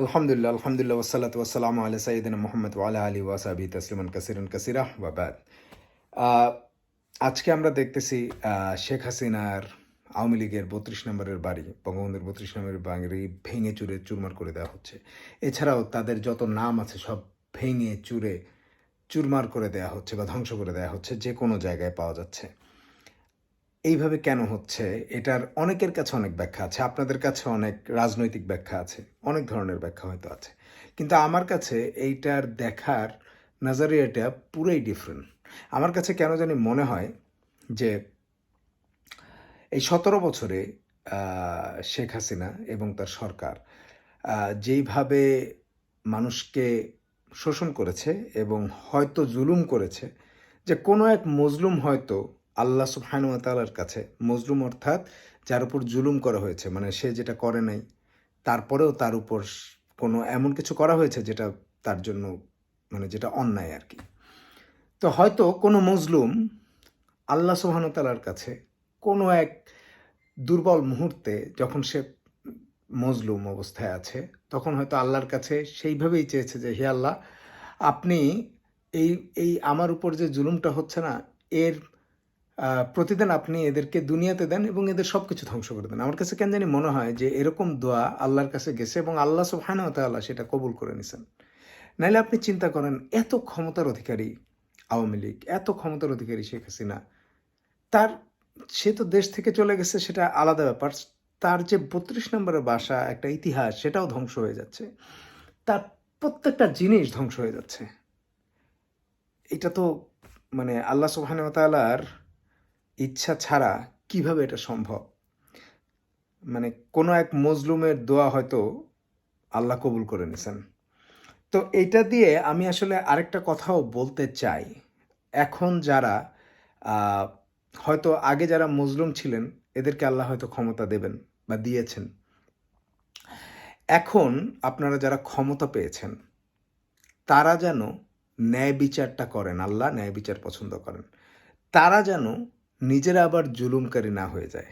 আলহামদুলিল্লাহ আলহামদুলিল্লাহ ওসালাত ওয়াসালাম আলা সাইদিন মোহাম্মদ ওয়ালা আলী ওয়াসাবি তসলিমান কাসিরন কাসিরা ওয়াবাদ আজকে আমরা দেখতেছি শেখ হাসিনার আওয়ামী লীগের বত্রিশ নম্বরের বাড়ি, বঙ্গবন্ধুর বত্রিশ নম্বরের বাড়ি ভেঙে চুরে চুরমার করে দেওয়া হচ্ছে। এছাড়াও তাদের যত নাম আছে সব ভেঙে চুরে চুরমার করে দেওয়া হচ্ছে বা ধ্বংস করে দেওয়া হচ্ছে যে কোনো জায়গায় পাওয়া যাচ্ছে। এইভাবে কেন হচ্ছে? এটার অনেকের কাছে অনেক ব্যাখ্যা আছে, আপনাদের কাছে অনেক রাজনৈতিক ব্যাখ্যা আছে, অনেক ধরনের ব্যাখ্যা হয়তো আছে। কিন্তু আমার কাছে এইটার দেখার নাজারিয়াটা পুরোই ডিফারেন্ট আমার কাছে কেন জানি মনে হয় যে এই সতেরো বছরে শেখ হাসিনা এবং তার সরকার যেইভাবে মানুষকে শোষণ করেছে এবং হয়তো জুলুম করেছে, যে কোনো এক মজলুম হয়তো আল্লাহ সুবহানু ওয়া তাআলার কাছে মজলুম অর্থাৎ যার উপর জুলুম করা হয়েছে মানে সে যেটা করে নাই, তারপরেও তার উপর কোনো এমন কিছু করা হয়েছে যেটা তার জন্য মানে যেটা অন্যায় আর কি। তো হয়তো কোনো মজলুম আল্লাহ সুবহানু ওয়া তাআলার কাছে কোনো এক দুর্বল মুহূর্তে যখন সে মজলুম অবস্থায় আছে, তখন হয়তো আল্লাহর কাছে সেইভাবেই চেয়েছে যে, হে আল্লাহ, আপনি এই এই আমার উপর যে জুলুমটা হচ্ছে না, এর প্রতিদিন আপনি এদেরকে দুনিয়াতে দেন এবং এদের সব কিছু ধ্বংস করে দেন। আমার কাছে কেন জানি মনে হয় যে এরকম দোয়া আল্লাহর কাছে গেছে এবং আল্লাহ সুবহানাহু ওয়া তাআলা সেটা কবুল করে নিছেন। নাইলে আপনি চিন্তা করেন, এত ক্ষমতার অধিকারী আওয়ামী লীগ, এত ক্ষমতার অধিকারী শেখ হাসিনা, তার, সে তো দেশ থেকে চলে গেছে, সেটা আলাদা ব্যাপার। তার যে বত্রিশ নম্বরের বাসা, একটা ইতিহাস, সেটাও ধ্বংস হয়ে যাচ্ছে। তার প্রত্যেকটা জিনিস ধ্বংস হয়ে যাচ্ছে। এটা তো মানে আল্লাহ সুবহানাহু ইচ্ছা ছাড়া কীভাবে এটা সম্ভব? মানে কোনো এক মজলুমের দোয়া হয়তো আল্লাহ কবুল করে নিছেন। তো এটা দিয়ে আমি আসলে আরেকটা কথাও বলতে চাই। এখন যারা হয়তো আগে যারা মজলুম ছিলেন, এদেরকে আল্লাহ হয়তো ক্ষমতা দেবেন বা দিয়েছেন। এখন আপনারা যারা ক্ষমতা পেয়েছেন, তারা যেন ন্যায় বিচারটা করেন, আল্লাহ ন্যায় বিচার পছন্দ করেন। তারা যেন নিজেরা আবার জুলুমকারী না হয়ে যায়।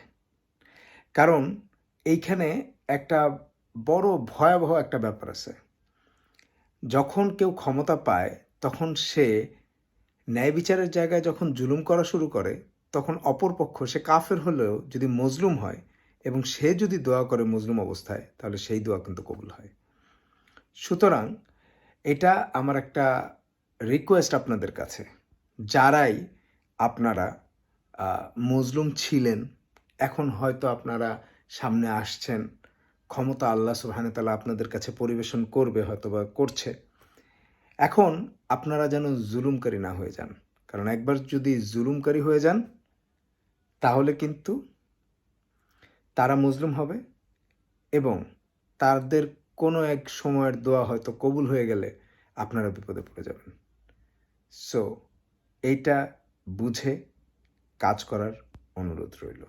কারণ এইখানে একটা বড় ভয়াবহ একটা ব্যাপার আছে। যখন কেউ ক্ষমতা পায়, তখন সে ন্যায় বিচারের জায়গায় যখন জুলুম করা শুরু করে, তখন অপরপক্ষ সে কাফের হলেও যদি মজলুম হয় এবং সে যদি দোয়া করে মজলুম অবস্থায়, তাহলে সেই দোয়া কিন্তু কবুল হয়। সুতরাং এটা আমার একটা রিকোয়েস্ট আপনাদের কাছে। যারাই আপনারা মজলুম ছিলেন, এখন হয়তো আপনারা সামনে আসছেন। ক্ষমতা আল্লাহ সুবাহানতাল্লাহ আপনাদের কাছে পরিবেশন করবে হয়তো বা করছে। এখন আপনারা যেন জুলুমকারী না হয়ে যান। কারণ একবার যদি জুলুমকারী হয়ে যান, তাহলে কিন্তু তারা মজলুম হবে এবং তাদের কোনো এক সময়ের দোয়া হয়তো কবুল হয়ে গেলে আপনারা বিপদে পড়ে যাবেন। সো এইটা বুঝে কাজ করার অনুরোধ রইল।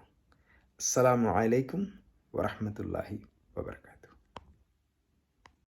আসসালামু আলাইকুম ওরহমতুল্লাহি ওবরাকাত